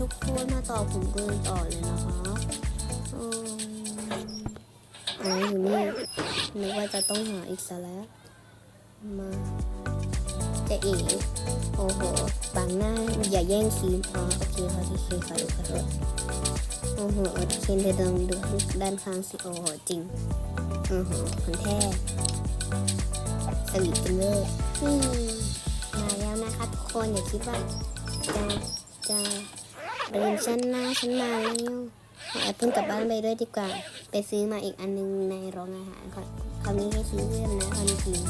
ทุกคนมาต่อผมเกินต่อเลยนะคะอ๋อยู่นี่นึกว่าจะต้องหาอีกซะแล้ว มา จะเอ๋โอ้โหบังหน้าอย่าแย่งซีนอ๋อโอเคขอโทษขอโทษขอโทษโอ้โหเคนเธอลองดูด้านข้างสิโอ้โหจริงโอ้โหคนแท้สวีทกันเวอร์นี่มาแล้วนะคะทุกคนอย่าคิดว่าจะจะ เดินชั้นหน้าชั้นมาแล้วเอาแอปเปิลกลับบ้านไปด้วยดีกว่า ไปซื้อมาอีกอันนึงในโรงอาหารคราวนี้ให้ซื้อเพื่อนนะความจริง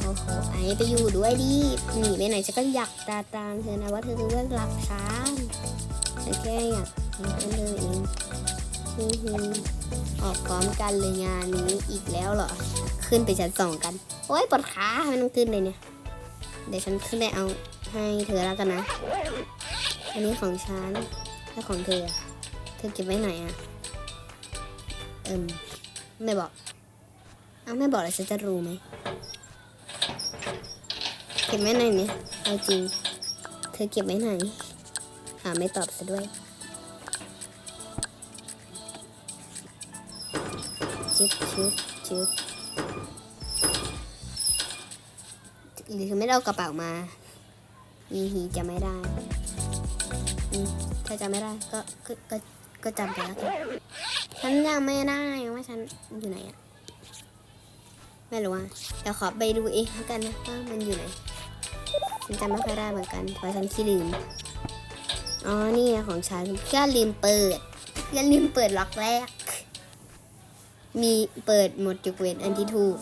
โอ้โหไอไปอยู่ด้วยดิหนีไปไหนฉันก็อยากตาตามเธอนะว่าเธอคือเพื่อนรักฉันฉันแค่อยากเป็นเพื่อนเธอเองฮึ่มออกพร้อมกันเลยงานนี้อีกแล้วเหรอ ขึ้นไปชั้นสองกัน โอ้ยปวดขาไม่ต้องขึ้นเลยเนี่ย เดี๋ยวฉันขึ้นไปเอาให้เธอแล้วกันนะ อันนี้ของฉันแล้วของเธอ เธอเก็บไว้ไหนอะเอิมไม่บอก เอาไม่บอกแล้วฉันจะรู้ไหม เก็บไว้ไหนเนี่ยเอาจริง เธอเก็บไว้ไหน หาไม่ตอบซะด้วยจึ๊บจึ๊บจึ๊บหรือเธอไม่ได้เอากระเป๋ามา มีหีจะไม่ได้ ถ้าจำไม่ได้ก็ก็ก็ก็จำไปแล้วกันฉันยังไม่ได้ว่าฉันอยู่ไหนอะไม่รู้อะเดี๋ยวขอไปดูเองแล้วกันนะว่ามันอยู่ไหนฉันจำไม่ค่อยได้เหมือนกันเพราะฉันขี้ลืมอ๋อนี่ของฉันเพื่อนลืมเปิดเพื่อนลืมเปิดล็อกแรก มีเปิดหมดยกเว้นอันที่ถูก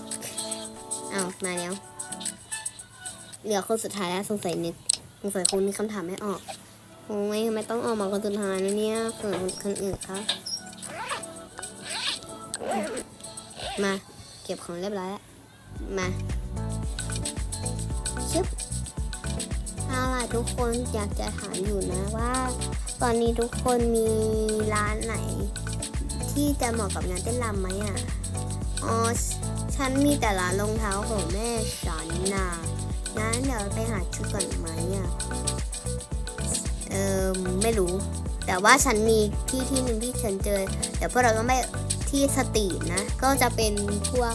เอามาแล้วเหลือคนสุดท้ายแล้วสงสัยนึกสงสัยคุณนึกคำถามไม่ออก โอ้ยทำไมต้องออกมาคนสุดท้ายนะเนี่ยเขินคนอื่นครับ มา เก็บของเรียบร้อยแล้ว มาชึบเอาล่ะทุกคนอยากจะถามอยู่นะว่า ตอนนี้ทุกคนมีร้านไหน ที่จะเหมาะกับงานเต้นรำไหมอะ อ๋อ ฉันมีแต่ร้านรองเท้าของแม่ฉันนะงั้นเดี๋ยวไปหาชุดก่อนไหมอะ ไม่รู้ แต่ว่าฉันมีที่ที่หนึ่งที่ฉันเจอเดี๋ยวพวกเราก็ไม่ที่สตรีทนะ ก็จะเป็นพวก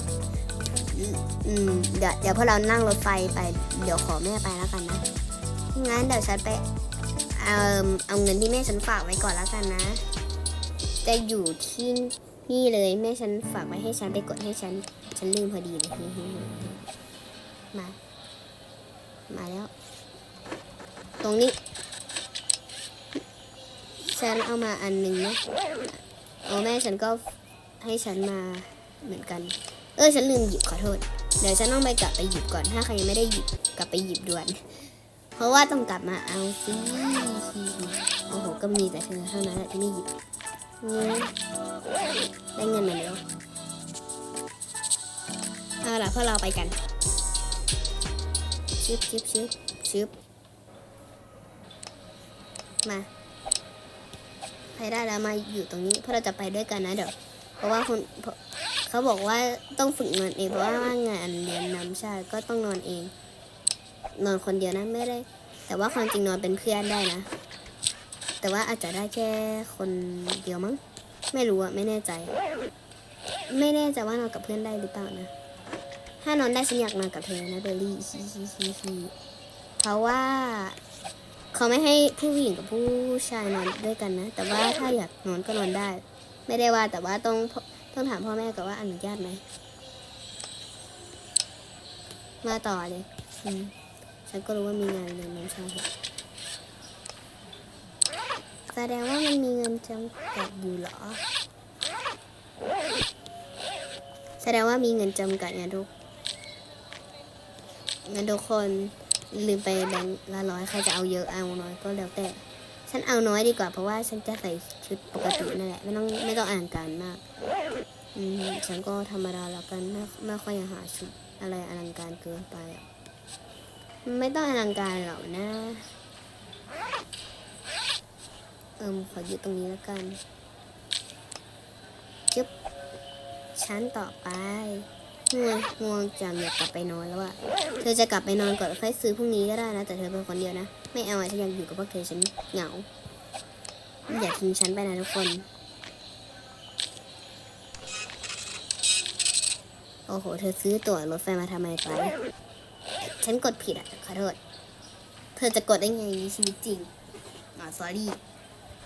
อืมเดี๋ยวเดี๋ยวพวกเรานั่งรถไฟไป เดี๋ยวขอแม่ไปแล้วกันนะงั้นเดี๋ยวฉันไปเอาเอาเงินที่แม่ฉันฝากไว้ก่อนแล้วกันนะ จะอยู่ที่นี่เลยแม่ฉันฝากไว้ให้ฉันไปกดให้ฉัน ฉันลืมพอดีเลยมา มาแล้ว ตรงนี้ ฉันเอามาอันหนึ่งนะเอแม่ฉันก็ให้ฉันมาเหมือนกัน เออฉันลืมหยิบขอโทษ เดี๋ยวฉันต้องไปกลับไปหยิบก่อน ถ้าใครยังไม่ได้หยิบกลับไปหยิบด่วน เพราะว่าต้องกลับมาเอาสิโอ้โหก็มีแต่เธอเท่านั้นแหละที่ไม่หยิบนี่ได้เงินมาแล้วเอาล่ะพวกเราไปกันชึบชึบชึบชึบมา ใครได้แล้วมาอยู่ตรงนี้เพราะเราจะไปด้วยกันนะเดี๋ยวเพราะว่าคนเขาบอกว่าต้องฝึกนอนเองเพราะว่างานเรียนนำชาติก็ต้องนอนเอง นอนคนเดียวนะไม่ได้ แต่ว่าความจริงนอนเป็นเพื่อนได้นะ แต่ว่าอาจจะได้แค่คนเดียวมั้งไม่รู้อะไม่แน่ใจ ไม่แน่ใจว่านอนกับเพื่อนได้หรือเปล่านะ ถ้านอนได้ฉันอยากนอนกับเธอนะเบลลี่ฮีฮีฮีฮีเพราะว่า เขาไม่ให้ผู้หญิงกับผู้ชายนอนด้วยกันนะ แต่ว่าถ้าอยากนอนก็นอนได้ ไม่ได้ว่าแต่ว่าต้องต้องถามพ่อแม่ก่อนว่าอนุญาตไหม มาต่อเลยฉันก็รู้ว่ามีงานเรียนน้ำชาแสดงว่ามันมีเงินจำกัดอยู่เหรอ แสดงว่ามีเงินจำกัดไงทุกเงั้นทุกคน ลืมไปแบงค์ละร้อยใครจะเอาเยอะเอาน้อยก็แล้วแต่ ฉันเอาน้อยดีกว่าเพราะว่าฉันจะใส่ชุดปกตินั่นแหละไม่ต้องไม่ต้องอ่านการมากอืมฉันก็ธรรมดาแล้วกันไม่ไม่ค่อยอยากหาชุดอะไรอลังการเกินไปอะไม่ต้องอลังการหรอกนะเอิมขอยึดตรงนี้แล้วกันจึ๊บชั้นต่อไป ง่วงง่วงจังอยากกลับไปนอนแล้วอะเธอจะกลับไปนอนก่อนค่อยซื้อพรุ่งนี้ก็ได้นะ แต่เธอเป็นคนเดียวนะ ไม่เอาอะฉันอยากอยู่กับพวกเธอฉันเหงา อย่าทิ้งฉันไปนะทุกคน โอ้โห เธอซื้อตั๋วรถไฟมาทำไมไป ฉันกดผิดอะขอโทษ เธอจะกดได้ไงในชีวิตจริง อ๋อ sorry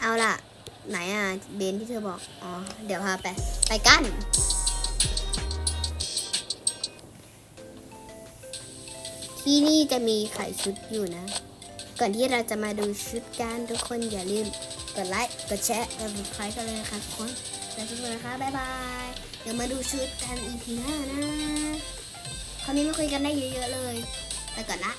เอาล่ะ ไหนอะเบนที่เธอบอก อ๋อ เดี๋ยวพาไป ไปกัน ที่นี่จะมีขายชุดอยู่นะ ก่อนที่เราจะมาดูชุดกันทุกคนอย่าลืมกดไลค์ กดแชร์กดซับสไครต์กันเลยนะคะทุกคนแล้วทุกคนนะคะบ๊ายบาย เดี๋ยวมาดูชุดกันอีพีหน้านะ คราวนี้มาคุยกันได้เยอะๆเลย ไปก่อนละ